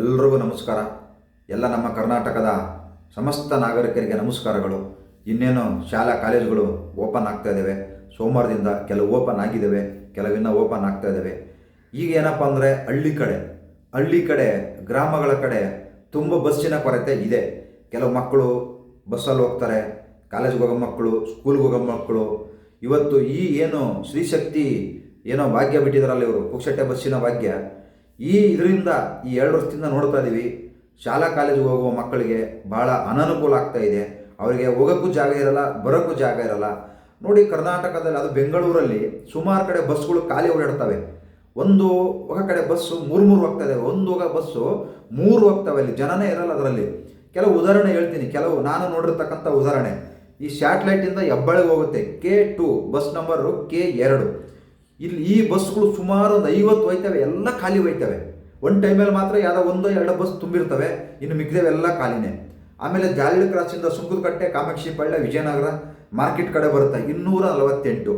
ಎಲ್ರಿಗೂ ನಮಸ್ಕಾರ. ಎಲ್ಲ ನಮ್ಮ ಕರ್ನಾಟಕದ ಸಮಸ್ತ ನಾಗರಿಕರಿಗೆ ನಮಸ್ಕಾರಗಳು. ಇನ್ನೇನು ಶಾಲಾ ಕಾಲೇಜುಗಳು ಓಪನ್ ಆಗ್ತಾ ಇದ್ದಾವೆ ಸೋಮವಾರದಿಂದ ಕೆಲವು ಓಪನ್ ಆಗಿದ್ದಾವೆ ಕೆಲವಿನ್ನ ಓಪನ್ ಆಗ್ತಾ ಇದ್ದಾವೆ ಈಗ ಏನಪ್ಪ ಅಂದರೆ ಹಳ್ಳಿ ಕಡೆ ಹಳ್ಳಿ ಕಡೆ, ಗ್ರಾಮಗಳ ಕಡೆ ತುಂಬ ಬಸ್ಸಿನ ಕೊರತೆ ಇದೆ. ಕೆಲವು ಮಕ್ಕಳು ಬಸ್ಸಲ್ಲಿ ಹೋಗ್ತಾರೆ, ಕಾಲೇಜ್ಗೆ ಹೋಗೋ ಮಕ್ಕಳು ಸ್ಕೂಲ್ಗೆ ಹೋಗೋ ಮಕ್ಕಳು. ಇವತ್ತು ಈ ಏನು ಸ್ತ್ರೀಶಕ್ತಿ ಏನೋ ಭಾಗ್ಯ ಬಿಟ್ಟಿದಾರಲ್ಲ ಇವರು ಪುಕ್ಷಟ್ಟೆ ಬಸ್ಸಿನ ಭಾಗ್ಯ ಈ ಇದರಿಂದ ಈ ಎರಡು ವರ್ಷದಿಂದ ನೋಡ್ತಾ ಇದ್ದೀವಿ ಶಾಲಾ ಕಾಲೇಜಿಗೆ ಹೋಗುವ ಮಕ್ಕಳಿಗೆ ಭಾಳ ಅನನುಕೂಲ ಆಗ್ತಾ ಇದೆ. ಅವರಿಗೆ ಹೋಗೋಕ್ಕೂ ಜಾಗ ಇರಲ್ಲ, ಬರೋಕ್ಕೂ ಜಾಗ ಇರಲ್ಲ. ನೋಡಿ ಕರ್ನಾಟಕದಲ್ಲಿ, ಅದು ಬೆಂಗಳೂರಲ್ಲಿ ಸುಮಾರು ಕಡೆ ಬಸ್ಗಳು ಖಾಲಿ ಓಡಾಡ್ತವೆ. ಒಂದು ಒಗ ಕಡೆ ಬಸ್ಸು ಮೂರು ಮೂರು ಹೋಗ್ತಾ ಇದೆ. ಒಂದು ಹೋಗ ಬಸ್ಸು ಮೂರು ಹೋಗ್ತವೆ ಅಲ್ಲಿ. ಜನನೇ ಇರಲ್ಲ ಅದರಲ್ಲಿ. ಕೆಲವು ಉದಾಹರಣೆ ಹೇಳ್ತೀನಿ. ಕೆಲವು ನಾನು ನೋಡಿರ್ತಕ್ಕಂಥ ಉದಾಹರಣೆ. ಈ ಸ್ಯಾಟ್ಲೈಟಿಂದ ಹೆಬ್ಬಾಳಿಗೆ ಹೋಗುತ್ತೆ K two, bus number K ಎರಡು. ಇಲ್ಲಿ ಈ ಬಸ್ಗಳು ಸುಮಾರು ಒಂದು ಐವತ್ತು ಹೋಯ್ತವೆ, ಎಲ್ಲ ಖಾಲಿ ಹೋಯ್ತವೆ. ಒಂದು ಟೈಮಲ್ಲಿ ಮಾತ್ರ ಯಾವುದೋ ಒಂದೋ ಎರಡು ಬಸ್ ತುಂಬಿರ್ತವೆ, ಇನ್ನು ಮಿಕ್ಕಿದವೆಲ್ಲ ಖಾಲಿನೇ. ಆಮೇಲೆ ಜಾಲಿಡ್ ಕ್ರಾಸಿಂದ ಸುಂಕದಕಟ್ಟೆ ಕಾಮಾಕ್ಷಿ ಪಳ್ಳ, ವಿಜಯನಗರ ಮಾರ್ಕೆಟ್ ಕಡೆ ಬರುತ್ತೆ, ಇನ್ನೂರ ನಲವತ್ತೆಂಟು.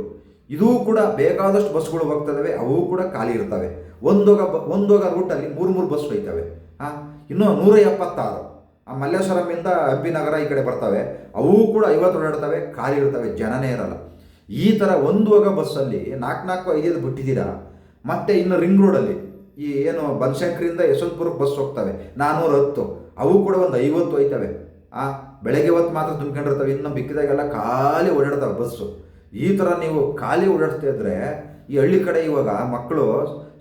ಇದೂ ಕೂಡ ಬೇಕಾದಷ್ಟು ಬಸ್ಗಳು ಹೋಗ್ತದವೆ, ಅವು ಕೂಡ ಖಾಲಿ ಇರ್ತವೆ. ಒಂದೋಗ ಬ, ಒಂದೋಗ ರೂಟಲ್ಲಿ ಮೂರು ಮೂರು ಬಸ್ ಹೋಯ್ತವೆ. ಹಾಂ ಇನ್ನೂ ನೂರ ಎಪ್ಪತ್ತಾರು. ಆ ಮಲ್ಲೇಶ್ವರಮಿಂದ ಹಬ್ಬಿ ನಗರ ಈ ಕಡೆ ಬರ್ತವೆ, ಅವು ಕೂಡ ಐವತ್ತು ಓಡಾಡ್ತವೆ ಖಾಲಿ ಇರ್ತವೆ, ಜನನೇ ಇರಲ್ಲ. ಈ ಥರ ಒಂದು ಹೋಗೋ ಬಸ್ಸಲ್ಲಿ ನಾಲ್ಕು ನಾಲ್ಕು ಐದೈದು ಬಿಟ್ಟಿದ್ದೀರಾ? ಮತ್ತೆ ಇನ್ನು ರಿಂಗ್ ರೋಡಲ್ಲಿ ಈ ಏನು ಬನಶಂಕರಿಂದ ಯಶವಂತಪುರಕ್ಕೆ ಬಸ್ ಹೋಗ್ತವೆ. ನಾನ್ನೂರ ಹತ್ತು. ಅವು ಕೂಡ ಒಂದು ಐವತ್ತು ಹೋಯ್ತವೆ. ಆ, ಬೆಳಗ್ಗೆ ಹೊತ್ತು ಮಾತ್ರ ತುಂಬ್ಕೊಂಡಿರ್ತವೆ. ಇನ್ನು ಬಿಕ್ಕಿದಾಗೆಲ್ಲ ಖಾಲಿ ಓಡಾಡ್ತವೆ ಬಸ್ಸು ಈ ಥರ ನೀವು ಖಾಲಿ ಓಡಾಡ್ತಾ ಇದ್ರೆ ಈ ಹಳ್ಳಿ ಕಡೆ ಇವಾಗ ಮಕ್ಕಳು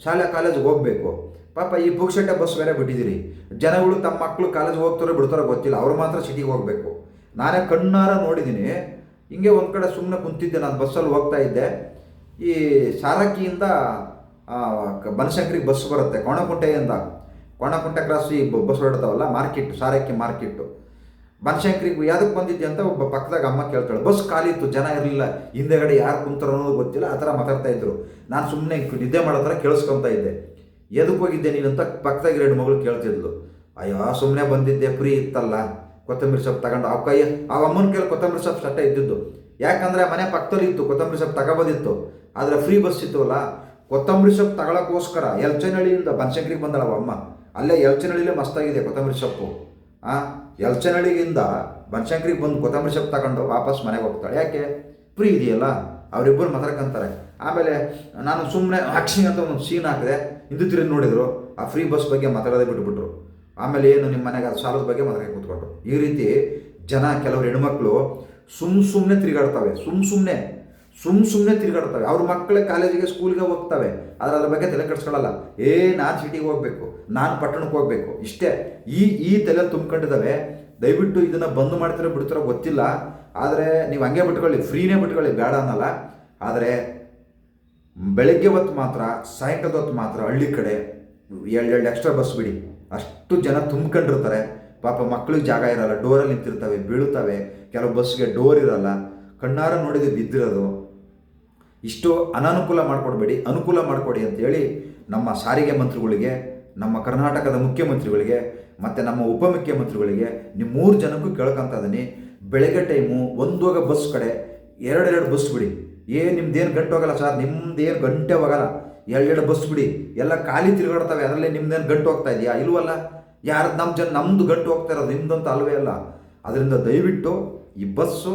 ಶಾಲೆ ಕಾಲೇಜಿಗೆ ಹೋಗಬೇಕು. ಪಾಪ ಈ ಪುಕ್ಷಟ್ಟೆ ಬಸ್ ಬೇರೆ ಬಿಟ್ಟಿದ್ದೀರಿ. ಜನಗಳು ತಮ್ಮ ಮಕ್ಕಳು ಕಾಲೇಜಿಗೆ ಹೋಗ್ತಾರೆ ಬಿಡ್ತಾರೋ ಗೊತ್ತಿಲ್ಲ. ಅವ್ರು ಮಾತ್ರ ಸಿಟಿಗೆ ಹೋಗಬೇಕು. ನಾನೇ ಕಣ್ಣಾರ ನೋಡಿದ್ದೀನಿ. ಹಿಂಗೆ ಒಂದು ಕಡೆ ಸುಮ್ಮನೆ ಕುಂತಿದ್ದೆ, ನಾನು ಬಸ್ಸಲ್ಲಿ ಹೋಗ್ತಾ ಇದ್ದೆ. ಈ ಸಾರಕ್ಕಿಯಿಂದ ಬನಶಂಕರಿಗೆ ಬಸ್ ಬರುತ್ತೆ, ಕೋಣಕುಂಟೆಯಿಂದ. ಕೋಣಕುಂಟೆ ಕ್ರಾಸ್ ಈ ಬಸ್ ಹೊರಡ್ತಾವಲ್ಲ ಮಾರ್ಕೆಟ್, ಸಾರಕ್ಕಿ ಮಾರ್ಕೆಟ್ಟು ಬನಶಂಕರಿಗೆ ಯಾವುದಕ್ಕೆ ಬಂದಿದ್ದೆ ಅಂತ ಒಬ್ಬ ಪಕ್ಕದಾಗ ಅಮ್ಮ ಕೇಳ್ತಾಳೆ, ಬಸ್ ಖಾಲಿ ಇತ್ತು, ಜನ ಇರಲಿಲ್ಲ, ಹಿಂದೆಗಡೆ ಯಾರು ಕುಂತಾರೋ ಅನ್ನೋದು ಗೊತ್ತಿಲ್ಲ. ಆ ಥರ ಮಾತಾಡ್ತಾ ಇದ್ರು. ನಾನು ಸುಮ್ಮನೆ ನಿದ್ದೆ ಮಾಡೋ ಥರ ಕೇಳಿಸ್ಕೊತಾ ಇದ್ದೆ. ಎದಕ್ಕೆ ಹೋಗಿದ್ದೆ ನೀನು? ಅಂತ ಪಕ್ಕದಾಗ ಎರಡು ಮಗಳು ಕೇಳ್ತಿದ್ಲು. ಅಯ್ಯೋ ಸುಮ್ಮನೆ ಬಂದಿದ್ದೆ, ಫ್ರೀ ಇತ್ತಲ್ಲ. ಕೊತ್ತಂಬರಿ ಸೊಪ್ಪು ತಗೊಂಡು ಅವ ಕೈ ಆ ಅಮ್ಮನ ಕೇಳಿ ಕೊತ್ತಂಬರಿ ಸೊಪ್ಪು ಸಟ್ಟ ಇದ್ದಿದ್ದು. ಯಾಕಂದರೆ ಮನೆ ಪಕ್ಕದಲ್ಲಿ ಇತ್ತು, ಕೊತ್ತಂಬರಿ ಸೊಪ್ಪು ತಗೋಬೋದಿತ್ತು. ಆದರೆ ಫ್ರೀ ಬಸ್ ಇತ್ತುವಲ್ಲ ಕೊತ್ತಂಬರಿ ಸೊಪ್ಪು ತಗೊಳಕ್ಕೋಸ್ಕರ ಎಲ್ಚನಹಳ್ಳಿಯಿಂದ ಬನಶಂಕರಿಗೆ ಬಂದಳ ಅಮ್ಮ. ಅಲ್ಲೇ ಎಲ್ಚನಹಳ್ಳಿಲೇ ಮಸ್ತಾಗಿದೆ ಕೊತ್ತಂಬರಿ ಸೊಪ್ಪು. ಆ, ಎಲ್ಚನಹಳ್ಳಿಯಿಂದ ಬನಶಂಕರಿಗೆ ಬಂದು ಕೊತ್ತಂಬರಿ ಸೊಪ್ಪು ತಗೊಂಡು ವಾಪಸ್ ಮನೆಗೆ ಹೋಗ್ತಾಳೆ. ಯಾಕೆ? ಫ್ರೀ ಇದೆಯಲ್ಲ? ಅವರಿಬ್ಬರು ಮಾತಾಡ್ಕೊಂತಾರೆ. ಆಮೇಲೆ ನಾನು ಸುಮ್ಮನೆ ಆಕ್ಷಿ ಅಂತ ಒಂದು ಸೀನ್ ಹಾಕಿದೆ. ಹಿಂದೂ ತಿರುಗಿ ನೋಡಿದ್ರು. ಆ ಫ್ರೀ ಬಸ್ ಬಗ್ಗೆ ಮಾತಾಡೋದೇ ಬಿಟ್ಬಿಟ್ರು. ಆಮೇಲೆ ಏನು ನಿಮ್ಮ ಮನೆಗೆ ಅದು ಸಾಲದ ಬಗ್ಗೆ ಮದುವೆ ಕೂತ್ಕೊಂಡ್ರು ಈ ರೀತಿ ಜನ ಕೆಲವರು ಹೆಣ್ಮಕ್ಳು ಸುಮ್ ಸುಮ್ಮನೆ ತಿರುಗಾಡ್ತವೆ, ಸುಮ್ ಸುಮ್ಮನೆ ಸುಮ್ ಸುಮ್ಮನೆ ತಿರುಗಾಡ್ತವೆ. ಅವ್ರ ಮಕ್ಕಳ ಕಾಲೇಜಿಗೆ ಸ್ಕೂಲ್ಗೆ ಹೋಗ್ತವೆ, ಆದರೆ ಅದ್ರ ಬಗ್ಗೆ ತಲೆ ಕೆಡಿಸ್ಕೊಳ್ಳಲ್ಲ ಏ, ನಾನು ಸಿಟಿಗೆ ಹೋಗಬೇಕು, ನಾನು ಪಟ್ಟಣಕ್ಕೆ ಹೋಗಬೇಕು. ಇಷ್ಟೇ, ಈ ಈ ತಲೆ ತುಂಬ್ಕೊಂಡಿದ್ದಾವೆ ದಯವಿಟ್ಟು ಇದನ್ನು ಬಂದ್ ಮಾಡ್ತಿರೋ ಬಿಡ್ತಿರೋ ಗೊತ್ತಿಲ್ಲ. ಆದರೆ ನೀವು ಹಂಗೆ ಬಿಟ್ಕೊಳ್ಳಿ, ಫ್ರೀನೇ ಬಿಟ್ಕೊಳ್ಳಿ, ಬೇಡ ಅನ್ನಲ್ಲ. ಆದರೆ ಬೆಳಗ್ಗೆ ಹೊತ್ತು ಮಾತ್ರ, ಸಾಯಂಕಾಲದ ಹೊತ್ತು ಮಾತ್ರ ಹಳ್ಳಿ ಕಡೆ ಎರಡು ಎರಡು ಎಕ್ಸ್ಟ್ರಾ ಬಸ್ ಬಿಡಿ. ಅಷ್ಟು ಜನ ತುಂಬ್ಕೊಂಡಿರ್ತಾರೆ. ಪಾಪ ಮಕ್ಕಳಿಗೆ ಜಾಗ ಇರಲ್ಲ, ಡೋರಲ್ಲಿ ನಿಂತಿರ್ತವೆ, ಬೀಳುತ್ತವೆ, ಕೆಲವು ಬಸ್ಗೆ ಡೋರ್ ಇರಲ್ಲ, ಕಣ್ಣಾರ ನೋಡಿದ್ರೆ ಬಿದ್ದಿರೋದು. ಇಷ್ಟು ಅನಾನುಕೂಲ ಮಾಡಿಕೊಡ್ಬೇಡಿ, ಅನುಕೂಲ ಮಾಡಿಕೊಡಿ ಅಂತೇಳಿ ನಮ್ಮ ಸಾರಿಗೆ ಮಂತ್ರಿಗಳಿಗೆ, ನಮ್ಮ ಕರ್ನಾಟಕದ ಮುಖ್ಯಮಂತ್ರಿಗಳಿಗೆ, ಮತ್ತು ನಮ್ಮ ಉಪಮುಖ್ಯಮಂತ್ರಿಗಳಿಗೆ ನಿಮ್ಮ ಮೂರು ಜನಕ್ಕೂ ಕೇಳ್ಕೊಂತ ಇದ್ದೀನಿ ಬೆಳಗ್ಗೆ ಟೈಮು ಒಂದೋಗ ಬಸ್ ಕಡೆ, ಎರಡೆರಡು ಬಸ್ ಬಿಡಿ. ಏ, ನಿಮ್ದೇನು ಗಂಟೆ ಹೋಗಲ್ಲ ಸರ್, ನಿಮ್ದೇನು ಗಂಟೆ ಹೋಗಲ್ಲ. ಎರಡೆರಡು ಬಸ್ ಬಿಡಿ. ಎಲ್ಲ ಖಾಲಿ ತಿರುಗಾಡ್ತವೆ. ಅದರಲ್ಲಿ ನಿಮ್ದೇನು ಗಂಟು ಹೋಗ್ತಾ ಇದೆಯಾ? ಇಲ್ವಲ್ಲ? ಯಾರು ನಮ್ಮ ಜನ ನಮ್ಮದು ಗಂಟು ಹೋಗ್ತಾ ಇರೋದು ನಿಮ್ದಂತ ಅಲ್ವೇ ಅಲ್ಲ. ಅದರಿಂದ ದಯವಿಟ್ಟು ಈ ಬಸ್ಸು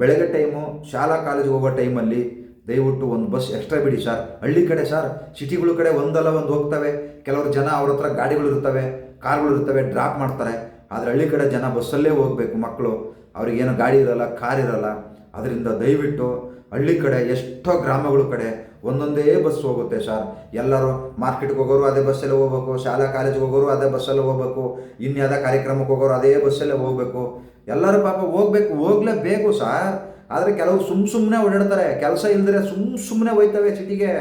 ಬೆಳಗ್ಗೆ ಟೈಮು ಶಾಲಾ ಕಾಲೇಜಿಗೆ ಹೋಗೋ ಟೈಮಲ್ಲಿ ದಯವಿಟ್ಟು ಒಂದು ಬಸ್ ಎಕ್ಸ್ಟ್ರಾ ಬಿಡಿ ಸರ್ ಹಳ್ಳಿ ಕಡೆ ಸರ್ ಸಿಟಿಗಳ ಕಡೆ ಒಂದಲ್ಲ ಒಂದು ಹೋಗ್ತವೆ. ಕೆಲವರು ಜನ ಅವ್ರ ಹತ್ರ ಗಾಡಿಗಳು ಇರ್ತವೆ ಕಾರ್ಗಳು ಇರ್ತವೆ ಡ್ರಾಪ್ ಮಾಡ್ತಾರೆ. ಆದರೆ ಹಳ್ಳಿ ಕಡೆ ಜನ ಬಸ್ಸಲ್ಲೇ ಹೋಗಬೇಕು ಮಕ್ಕಳು ಅವ್ರಿಗೇನು ಗಾಡಿ ಇರಲ್ಲ ಕಾರ್ ಇರಲ್ಲ. ಅದರಿಂದ ದಯವಿಟ್ಟು ಹಳ್ಳಿ ಕಡೆ ಎಷ್ಟೋ ಗ್ರಾಮಗಳ ಕಡೆ ಒಂದೊಂದೇ ಬಸ್ ಹೋಗುತ್ತೆ ಸರ್ ಎಲ್ಲರೂ ಮಾರ್ಕೆಟ್ಗೆ ಹೋಗೋರು ಅದೇ ಬಸ್ಸಲ್ಲೇ ಹೋಗ್ಬೇಕು, ಶಾಲಾ ಕಾಲೇಜ್ಗೆ ಹೋಗೋರು ಅದೇ ಬಸ್ಸಲ್ಲೇ ಹೋಗ್ಬೇಕು ಇನ್ಯಾವುದೇ ಕಾರ್ಯಕ್ರಮಕ್ಕೆ ಹೋಗೋರು ಅದೇ ಬಸ್ಸಲ್ಲೇ ಹೋಗ್ಬೇಕು. ಎಲ್ಲರೂ ಪಾಪ ಹೋಗ್ಬೇಕು, ಹೋಗ್ಲೇಬೇಕು ಸರ್ ಆದರೆ ಕೆಲವು ಸುಮ್ ಸುಮ್ಮನೆ ಓಡಾಡ್ತಾರೆ. ಕೆಲಸ ಇಲ್ಲದ್ರೆ ಸುಮ್ ಸುಮ್ಮನೆ ಹೋಯ್ತವೆ ಸಿಟಿಗೆ.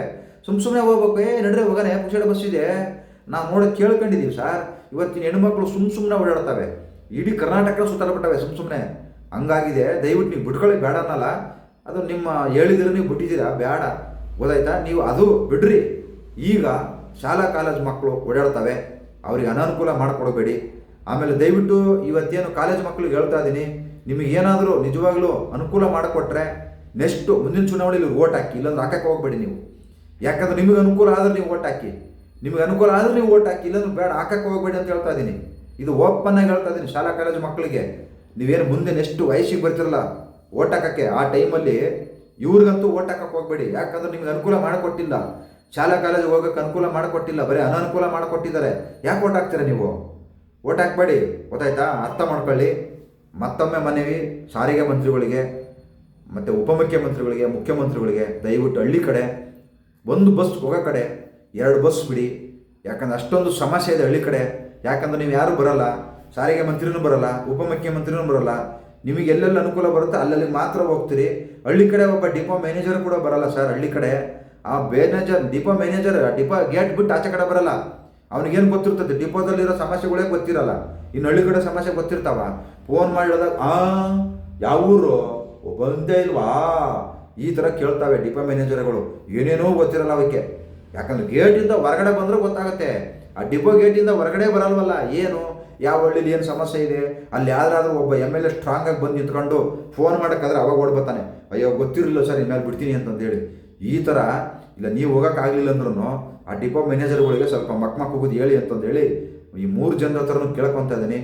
ಸುಮ್ಮ ಸುಮ್ಮನೆ ಹೋಗ್ಬೇಕು, ಏ, ನಡ್ರಿ ಹೋಗೋಣ ಪುಕ್ಷಡ ಬಸ್ ಇದೆ? ನಾವು ನೋಡಿ ಕೇಳ್ಕೊಂಡಿದ್ದೀವಿ ಸರ್ ಇವತ್ತಿನ ಹೆಣ್ಮಕ್ಳು ಸುಮ್ ಸುಮ್ಮನೆ ಓಡಾಡ್ತವೆ. ಇಡೀ ಕರ್ನಾಟಕ ಸುತ್ತಾಡ್ಬಿಟ್ಟವೆ ಸುಮ್ಮ ಸುಮ್ಮನೆ ಹಂಗಾಗಿದೆ. ದಯವಿಟ್ಟು ನೀವು ಬಿಟ್ಕೊಳ್ಳಿ, ಬೇಡ ಅನ್ನಲ್ಲ. ಅದು ನಿಮ್ಮ ಹೇಳಿದ್ರೆ ನೀವು ಬಿಟ್ಟಿದ್ದೀರಾ? ಬೇಡ ಗೊತ್ತಾಯ್ತಾ? ನೀವು ಅದು ಬಿಡ್ರಿ. ಈಗ ಶಾಲಾ ಕಾಲೇಜ್ ಮಕ್ಕಳು ಓಡಾಡ್ತವೆ. ಅವ್ರಿಗೆ ಅನಾನುಕೂಲ ಮಾಡಿಕೊಡಬೇಡಿ. ಆಮೇಲೆ ದಯವಿಟ್ಟು ಇವತ್ತೇನು ಕಾಲೇಜ್ ಮಕ್ಕಳಿಗೆ ಹೇಳ್ತಾ ಇದ್ದೀನಿ ನಿಮಗೆ ಏನಾದರೂ ನಿಜವಾಗ್ಲೂ ಅನುಕೂಲ ಮಾಡಿಕೊಟ್ರೆ ನೆಕ್ಸ್ಟು ಮುಂದಿನ ಚುನಾವಣೆಯಲ್ಲಿ ಓಟ್ ಹಾಕಿ, ಇಲ್ಲಾಂದ್ರೆ ಹಾಕಕ್ಕೆ ಹೋಗ್ಬೇಡಿ ನೀವು. ಯಾಕಂದ್ರೆ ನಿಮಗೆ ಅನುಕೂಲ ಆದರೆ ನೀವು ಓಟ್ ಹಾಕಿ. ನಿಮಗೆ ಅನುಕೂಲ ಆದರೆ ನೀವು ಓಟ್ ಹಾಕಿ, ಇಲ್ಲಾಂದ್ರೆ ಬೇಡ, ಹಾಕಕ್ಕೆ ಹೋಗ್ಬೇಡಿ ಅಂತ ಹೇಳ್ತಾ ಇದ್ದೀನಿ ಇದು ಓಪನ್ ಆಗಿ ಹೇಳ್ತಾ ಇದ್ದೀನಿ ಶಾಲಾ ಕಾಲೇಜು ಮಕ್ಕಳಿಗೆ ನೀವೇನು ಮುಂದೆ ನೆಕ್ಸ್ಟ್ ವಯಸ್ಸಿಗೆ ಬರ್ತಿರಲ್ಲ ಓಟ್ ಹಾಕಕ್ಕೆ ಆ ಟೈಮಲ್ಲಿ ಇವ್ರಿಗಂತೂ ಓಟ್ ಹಾಕಕ್ಕೆ ಹೋಗ್ಬೇಡಿ. ಯಾಕಂದ್ರೆ ನಿಮ್ಗೆ ಅನುಕೂಲ ಮಾಡಿಕೊಟ್ಟಿಲ್ಲ. ಶಾಲಾ ಕಾಲೇಜ್ ಹೋಗಕ್ಕೆ ಅನುಕೂಲ ಮಾಡಿಕೊಟ್ಟಿಲ್ಲ. ಬರೀ ಅನನುಕೂಲ ಮಾಡಿಕೊಟ್ಟಿದ್ದಾರೆ. ಯಾಕೆ ಓಟ್ ಹಾಕ್ತೀರಾ ನೀವು? ಓಟ್ ಹಾಕ್ಬೇಡಿ. ಗೊತ್ತಾಯ್ತಾ? ಅರ್ಥ ಮಾಡ್ಕೊಳ್ಳಿ. ಮತ್ತೊಮ್ಮೆ ಮನವಿ, ಸಾರಿಗೆ ಮಂತ್ರಿಗಳಿಗೆ, ಮತ್ತು ಉಪಮುಖ್ಯಮಂತ್ರಿಗಳಿಗೆ, ಮುಖ್ಯಮಂತ್ರಿಗಳಿಗೆ ದಯವಿಟ್ಟು ಹಳ್ಳಿ ಕಡೆ, ಒಂದು ಬಸ್ ಹೋಗೋ ಕಡೆ, ಎರಡು ಬಸ್ ಬಿಡಿ. ಯಾಕಂದ್ರೆ ಅಷ್ಟೊಂದು ಸಮಸ್ಯೆ ಇದೆ ಹಳ್ಳಿ ಕಡೆ. ಯಾಕಂದ್ರೆ ನೀವು ಯಾರೂ ಬರಲ್ಲ. ಸಾರಿಗೆ ಮಂತ್ರಿನೂ ಬರಲ್ಲ, ಉಪಮುಖ್ಯಮಂತ್ರಿನೂ ಬರಲ್ಲ. ನಿಮಗೆ ಎಲ್ಲೆಲ್ಲಿ ಅನುಕೂಲ ಬರುತ್ತೆ ಅಲ್ಲಲ್ಲಿ ಮಾತ್ರ ಹೋಗ್ತೀರಿ. ಹಳ್ಳಿ ಕಡೆ ಒಬ್ಬ ಡಿಪೋ ಮ್ಯಾನೇಜರ್ ಕೂಡ ಬರಲ್ಲ ಸರ್ ಹಳ್ಳಿ ಕಡೆ. ಆ manager, depot manager depot gate ಬಿಟ್ಟು ಆಚೆ ಕಡೆ ಬರಲ್ಲ. ಅವನಿಗೇನು ಗೊತ್ತಿರ್ತದೆ? ಡಿಪೋದಲ್ಲಿರೋ ಸಮಸ್ಯೆಗಳೇ ಗೊತ್ತಿರಲ್ಲ. ಇನ್ನು ಹಳ್ಳಿ ಕಡೆ ಸಮಸ್ಯೆ ಗೊತ್ತಿರ್ತಾವ. ಫೋನ್ ಮಾಡಿದಾಗ, ಆ, ಯಾವ ಊರು? ಬಂದೇ ಇಲ್ವಾ? ಈ ಥರ ಕೇಳ್ತಾವೆ ಡಿಪೋ ಮ್ಯಾನೇಜರ್ಗಳು. ಏನೇನೋ ಗೊತ್ತಿರಲ್ಲ ಅವಕ್ಕೆ. ಯಾಕಂದ್ರೆ ಗೇಟಿಂದ ಹೊರಗಡೆ ಬಂದರೂ ಗೊತ್ತಾಗುತ್ತೆ. ಆ ಡಿಪೋ ಗೇಟಿಂದ ಹೊರಗಡೆ ಬರಲ್ವಲ್ಲ, ಏನು? ಯಾವ ಹಳ್ಳಿಲಿ ಏನು ಸಮಸ್ಯೆ ಇದೆ? ಅಲ್ಲಿ ಯಾರಾದರೂ ಒಬ್ಬ ಎಂ ಎಲ್ ಎ ಸ್ಟ್ರಾಂಗ್ ಆಗಿ ಬಂದು ನಿಂತ್ಕೊಂಡು ಫೋನ್ ಮಾಡೋಕ್ಕಾದ್ರೆ ಅವಾಗ ಓಡ್ಬತ್ತಾನೆ ಅಯ್ಯೋ, ಗೊತ್ತಿರಲಿಲ್ಲ ಸರ್, ಇನ್ಮೇಲೆ ಬಿಡ್ತೀನಿ ಅಂತಂದೇಳಿ ಈ ಥರ ಇಲ್ಲ, ನೀವು ಹೋಗೋಕ್ಕಾಗಲಿಲ್ಲ ಅಂದ್ರೂ ಆ ಡಿಪೋ ಮ್ಯಾನೇಜರ್ಗಳಿಗೆ ಸ್ವಲ್ಪ ಮಕ್ ಹೋಗೋದು ಹೇಳಿ ಅಂತಂದೇಳಿ ಈ ಮೂರು ಜನರ ಹತ್ರನೂ ಕೇಳ್ಕೊತಾ ಇದ್ದೀನಿ.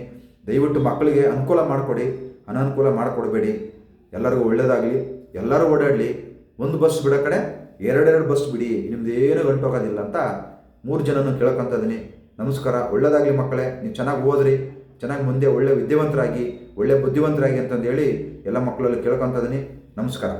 ದಯವಿಟ್ಟು ಮಕ್ಕಳಿಗೆ ಅನುಕೂಲ ಮಾಡಿಕೊಡಿ. ಅನನುಕೂಲ ಮಾಡಿಕೊಡ್ಬೇಡಿ. ಎಲ್ಲರಿಗೂ ಒಳ್ಳೇದಾಗಲಿ. ಎಲ್ಲರೂ ಓಡಾಡಲಿ. ಒಂದು ಬಸ್ ಬಿಡೋ ಕಡೆ ಎರಡೆರಡು ಬಸ್ ಬಿಡಿ. ನಿಮ್ದು ಏನು ಗಂಟೋಗೋದಿಲ್ಲ ಅಂತ ಮೂರು ಜನನೂ ಕೇಳ್ಕೊತ ಇದ್ದೀನಿ. ನಮಸ್ಕಾರ, ಒಳ್ಳೇದಾಗಲಿ ಮಕ್ಕಳೇ. ನೀವು ಚೆನ್ನಾಗಿ ಓದ್ರಿ, ಚೆನ್ನಾಗಿ ಮುಂದೆ ಒಳ್ಳೆ ವಿದ್ಯಾವಂತರಾಗಿ, ಒಳ್ಳೆ ಬುದ್ಧಿವಂತರಾಗಿ ಅಂತಂದು ಹೇಳಿ ಎಲ್ಲ ಮಕ್ಕಳಲ್ಲಿ ಕೇಳ್ಕೊತ ಇದ್ದೀನಿ ನಮಸ್ಕಾರ.